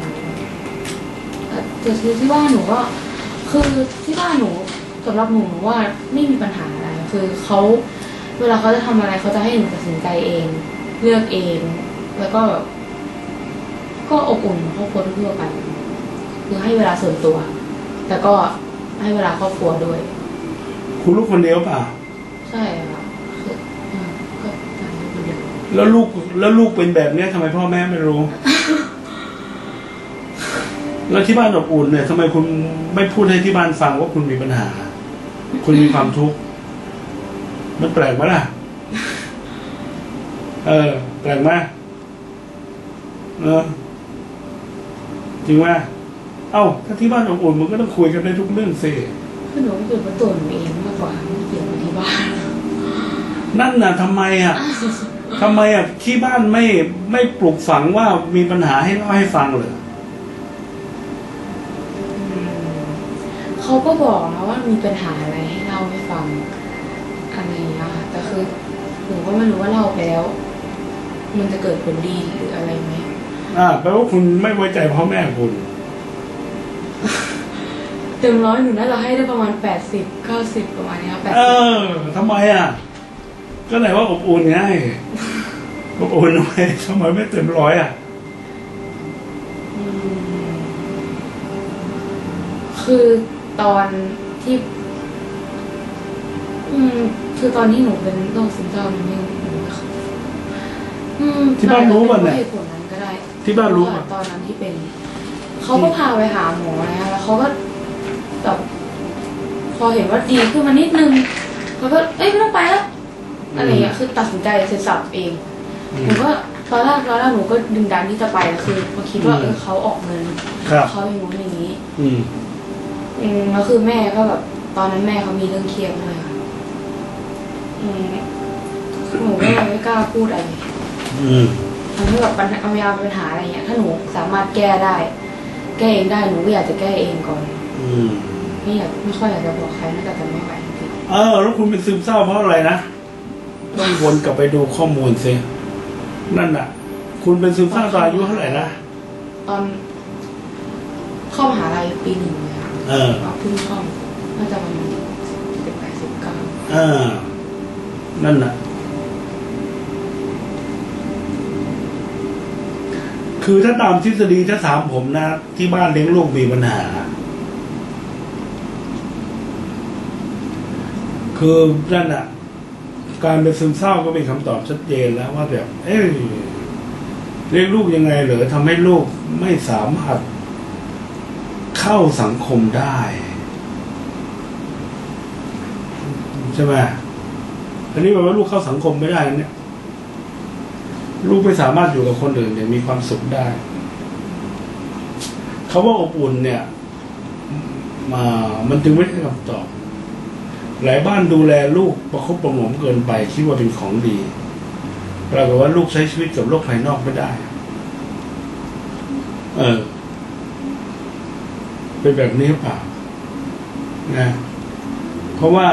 แบบนี้แต่แต่คือที่บ้านหนูก็คือที่บ้านหนูสำหรับหนูหนูว่าไม่มีปัญหาอะไรคือเขาเวลาเขาจะทำอะไรเขาจะให้หนูตัดสินใจเอง เลือกเอง แล้วก็แบบก็อบอุ่นเหมือนครอบครัวทั่วๆไปคือให้เวลาส่วนตัวแต่ก็ให้เวลาครอบครัวด้วยคุณลูกคนเดียวเปล่าใช่ค่ะคืออืมก็ต่างกันคนเดียวแล้วลูกแล้วลูกเป็นแบบเนี้ยทำไมพ่อแม่ไม่รู้ แล้วที่บ้านอบอุ่นเนี่ยทำไมคุณไม่พูดให้ที่บ้านฟังว่าคุณมีปัญหา คุณมีความทุกข์มันแปลกไหมล่ะ เออ แปลกไหมเออจริงไหมเอ้า ถ้าที่บ้านอบอุ่นมันก็ต้องคุยกันได้ทุกเรื่องสิคือหนูรู้สึกว่าตัวหนูเองมากกว่าไม่เกี่ยวกับที่บ้าน นั่นน่ะทำไมอะทำไมอะที่บ้านไม่ไม่ปลูกฝังว่ามีปัญหาให้เล่าให้ฟังเลย เขาก็บอกนะว่ามีปัญหาอะไรให้เล่าให้ฟังอะไรอย่างเงี้ยค่ะแต่คือหนูก็ไม่รู้ว่าเล่าไปแล้ว มันจะเกิดผลดีหรืออะไรไหมอ่าแปลว่าคุณไม่ไว้ใจพ่อแม่คุณ เต็มร้อยหนูน่าจะให้ได้ประมาณแปดสิบเก้าสิบประมาณเนี้ยแปดเอสิบอทำไมอะ ก็ไหนว่าอบอุ่นไงอบอุ่นทำไมทำไมไม่เต็มร้อยอะมคือ ตอนที่ อืม คือตอนที่หนูเป็นโรคซึมเศร้านี่ไม่หนูไม่เข้าอืมที่บ้านรู้ป่ะเนี่ยเหตุผลนั้นก็ได้ที่บ้านรู้เพะป่ะว่ตอนนั้นที่เป็น เขาก็พาไปหาหมอนะคะแล้วเขาก็แบบพอเห็นว่าดีขึ้นมานิดนึงเขาก็เอ้ยไม่ต้องไปแล้วอะไรอย่างเงี้ยคือตัดสินใจเสร็จสับเองอืหมนูก็ตอนแรกตอนแรกหนูก็ดึงดันที่จะไปนะคือพอคิดว่าอืม เออเขาออกเงินครับ เขาอย่างนู้นอย่างนี้ อืม อืมแล้วคือแม่ก็แบบตอนนั้นแม่เขามีเรื่องเครียดด้วยค่ะอืมหนูก็เลยไม่กล้าพูดอะไรอืมทำให้แบบปัญหาเวลาปัญหาอะไรเงี้ย ถ้าหนูสามารถแก้ได้ แก้เองได้หนูก็อยากจะแก้เองก่อน อืมไม่อยากไม่ค่อยอยากจะบอกใครน่าจะจะไม่ไหวจริงเออแล้วคุณเป็นซึมเศร้าเพราะอะไรนะต้องวนกลับไปดูข้อมูลสินั่นน่ะ คุณเป็นซึมเศร้าตอนอายุเท่าไหร่นะ ๆตอนเข้ามหาลัยปีหนึ่งเลยค่ะ เออเพิ่งเข้าน่าจะประมาณสิบแปดสิบเก้าเออ นั่นน่ะคือถ้าตามทฤษฎีถ้าถามผมนะ ที่บ้านเลี้ยงลูกมีปัญหา คือนั่นน่ะการเป็นซึมเศร้าก็เป็นคำตอบชัดเจนแล้วว่าแบบ เอ้ยเลี้ยงลูกยังไงเหรอทำให้ลูกไม่สามารถ เข้าสังคมได้ ใช่ไหมอันนี้แปลว่าลูกเข้าสังคมไม่ได้นะเนี่ย ลูกไม่สามารถอยู่กับคนอื่นอย่างมีความสุขได้เขาว่าอบอุ่นเนี่ยมามันจึงไม่ใช่คำตอบ หลายบ้านดูแลลูกประคบประหงมเกินไปคิดว่าเป็นของดีปรากฏว่าลูกใช้ชีวิตกับโลกภายนอกไม่ได้ เออ เป็นแบบนี้หรือเปล่านะเพราะว่า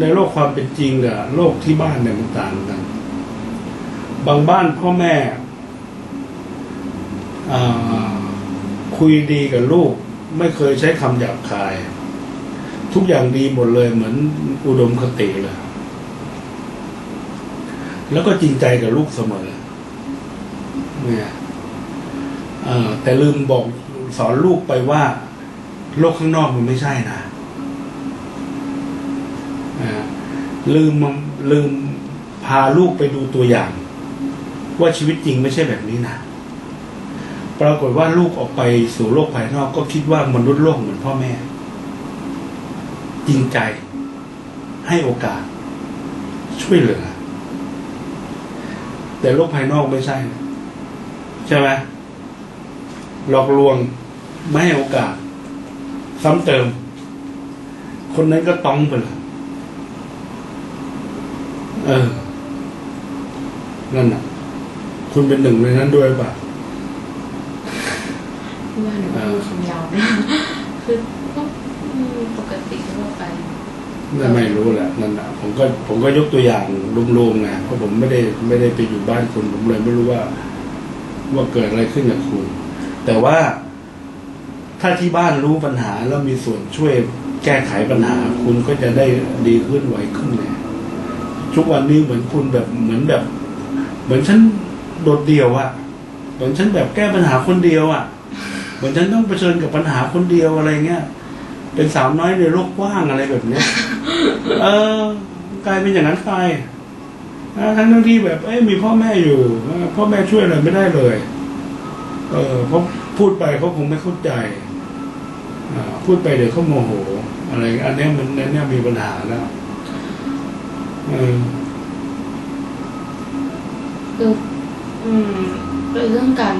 ในโลกความเป็นจริงกับโลกที่บ้านเนี่ยมันต่างกัน บางบ้านพ่อแม่คุยดีกับลูก ไม่เคยใช้คำหยาบคาย ทุกอย่างดีหมดเลยเหมือนอุดมคติเลย แล้วก็จริงใจกับลูกเสมอเนี่ยแต่ลืมบอกสอนลูกไปว่า โลกข้างนอกมันไม่ใช่นะนะลืมลืมพาลูกไปดูตัวอย่าง ว่าชีวิตจริงไม่ใช่แบบนี้นะปรากฏว่าลูกออกไปสู่โลกภายนอกก็คิดว่ามนุษย์โลกเหมือนพ่อแม่ จริงใจ ให้โอกาส ช่วยเหลือ แต่โลกภายนอกไม่ใช่ ใช่ไหมหลอกลวงไม่ให้โอกาส ซ้ำเติม คนนั้นก็ต้องไปเลยเออ นั่นน่ะ คุณเป็นหนึ่งในนั้นด้วยป่ะที่ว่าหนูพูดคำยาวนะคือก็อืมปกติทั่วไปนั่นไม่รู้แหละนั่นน่ะผมก็ผมก็ยกตัวอย่างรวมๆไงเพราะผมไม่ได้ไม่ได้ไปอยู่บ้านคุณผมเลยไม่รู้ว่า ว่าเกิดอะไรขึ้นกับคุณ แต่ว่า ถ้าที่บ้านรู้ปัญหาแล้วมีส่วนช่วยแก้ไขปัญหา คุณก็จะได้ดีขึ้นไวขึ้นเลยทุกวันนี้เหมือนคุณแบบเหมือนแบบ เหมือนฉันโดดเดี่ยวอะเหมือนฉันแบบแก้ปัญหาคนเดียวอะเหมือนฉันต้องเผชิญกับปัญหาคนเดียวอะไรเงี้ยเป็นสาวน้อยในโลกกว้างอะไรแบบเนี้ย เออกลายเป็นอย่างนั้นไปนะทั้งทั้งที่แบบเอ้ยมีพ่อแม่อยู่พ่อแม่ช่วยอะไรไม่ได้เลย เออเพราะพูดไปเขาคงไม่เข้าใจ พูดไปเดี๋ยวเขาโมโห อะไร อันนี้มันอันนี้มีปัญหาแล้วออคืออืมเรื่องการ